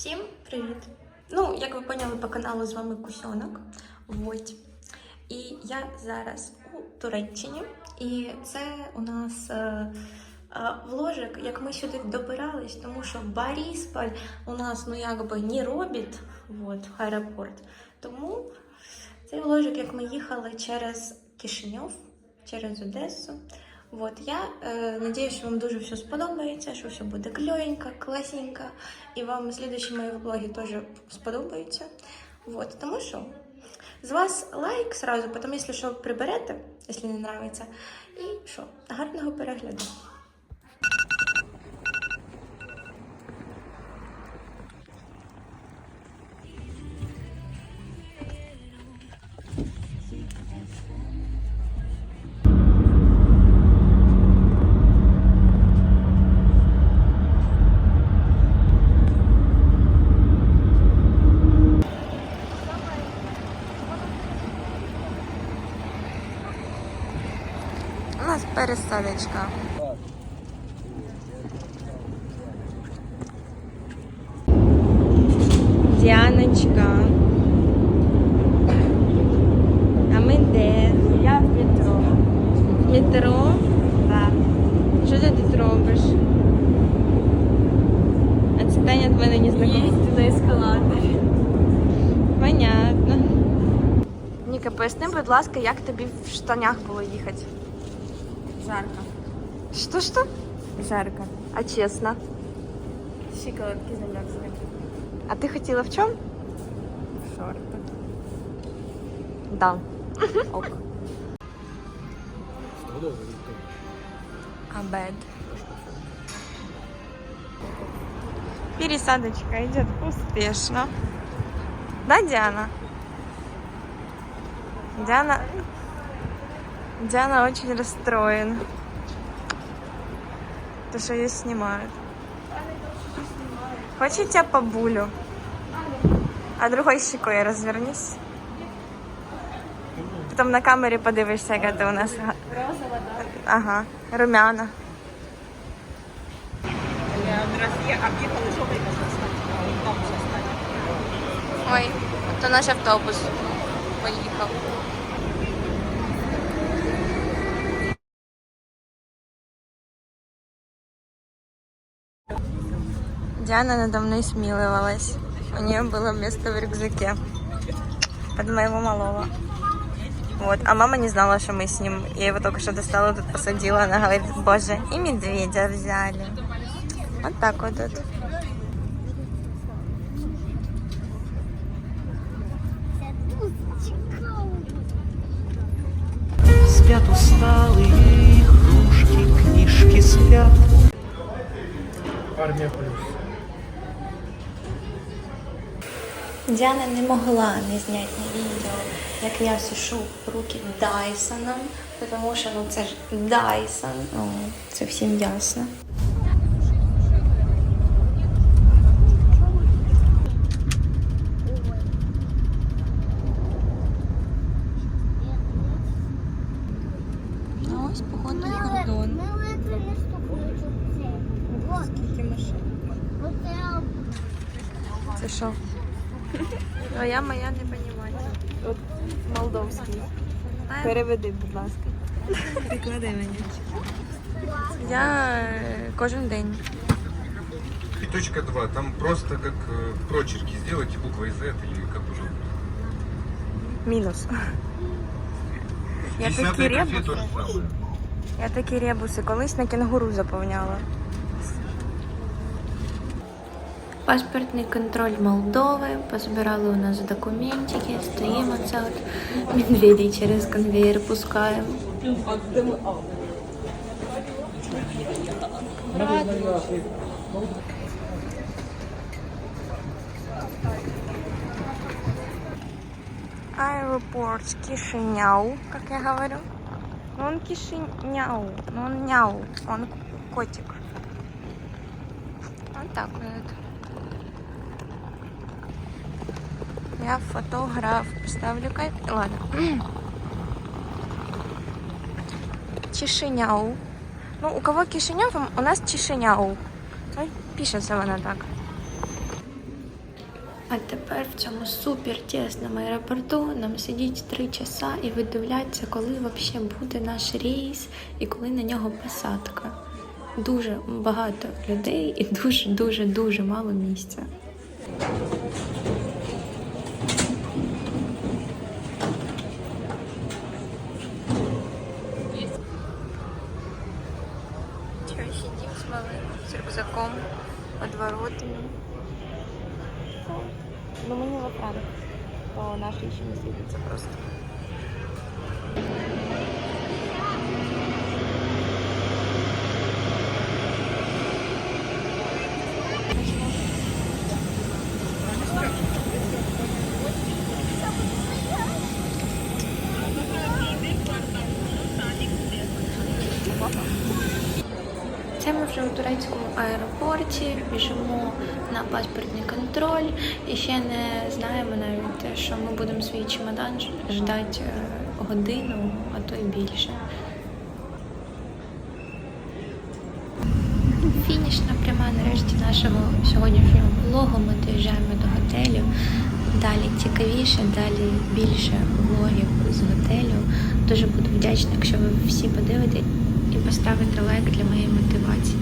Всім привіт! Ну, як ви поняли по каналу, з вами Кусьонок. Вот. І я зараз у Туреччині. І це у нас е, е, вложик, як ми сюди добирались, тому що Борисполь у нас ну якби не робить вот, аеропорт. Тому цей вложик, як ми їхали через Кишиньов, через Одесу. Вот, я э, надеюсь, вам дуже все сподобається, що все буде кльовенько, класненько, і вам слідчі мої влоги теж сподобаються. Вот, тому що з вас лайк сразу, потім, якщо що, приберете, якщо не подобається. І що, гарного перегляду. Пересадочка. Діаночка. А ми де? Я в метро. Метро? Так. Що ти тут робиш? Отстань від мене не знакома. Їздю на ескалаторі. Понятно. Ніка, поясни, будь ласка, як тобі в штанях було їхати? Жарко. Що? Жарко. А чесно? Щиколотки замерзли. А ти хотіла в чому? Шорти. Да. Ок. Обед. Пересадочка идет успешно. Да, Диана? Диана... Диана очень расстроена. То, что ее снимают. Хочешь я тебя по булю? А другой щекой развернись. Потом на камере подивишься, яка ти у нас. Розова, да? Ага, румяна. Ой, то наш автобус поїхав. Диана надо мной смиловалась. У нее было место в рюкзаке. Под моего малого. Вот. А мама не знала, что мы с ним. Я его только что достала, тут посадила. Она говорит, боже, и медведя взяли. Вот так вот тут. Спят усталые игрушки, книжки спят. Армія плюс. Діана не могла не зняти відео, як я сушу руки Дайсоном, тому що ну це ж Дайсон, ну це всім ясно. Ну, ось походний кордон. Це що? Твоя моя не понімає. От молдовський. Переведи, будь ласка. Приклади мені. Я е, кожен день. И точка 2. Там просто как э, прочерки сделайте буквой Z или как уже. Мінус. Я 10 такі графе ребуси. самое. Я такі ребуси колись на кенгуру заповняла. Паспортний контроль Молдови. Позбирали у нас документики. Стоїмо це от медведей через конвейер пускаємо. Аэропорт Кишиняу, как я говорю. Ну, он Кишиняу, но он няу, он котик. Вот так вот. Я фотограф. Ставлю кайф. Ладно. Чишиняу. Ну, у кого Кишинев, у нас Чишиняу. Ой, пишется она так. А тепер в цьому супер тісному аеропорту нам сидіть три часа і видивляться, коли взагалі буде наш рейс і коли на нього посадка. Дуже багато людей і дуже, дуже, дуже мало місця. Сидим с рюкзаком одворотами. Ну мені Франк, то наші ще не світиться просто. Вже у турецькому аеропорті, біжимо на паспортний контроль і ще не знаємо навіть, що ми будемо свій чемодан ждати е, годину, а то й більше. Фінішна пряма нарешті нашого сьогоднішнього влогу. Ми доїжджаємо до готелю. Далі цікавіше, далі більше влогів з готелю. Дуже буду вдячна, якщо ви всі подивитесь і поставите лайк для моєї мотивації.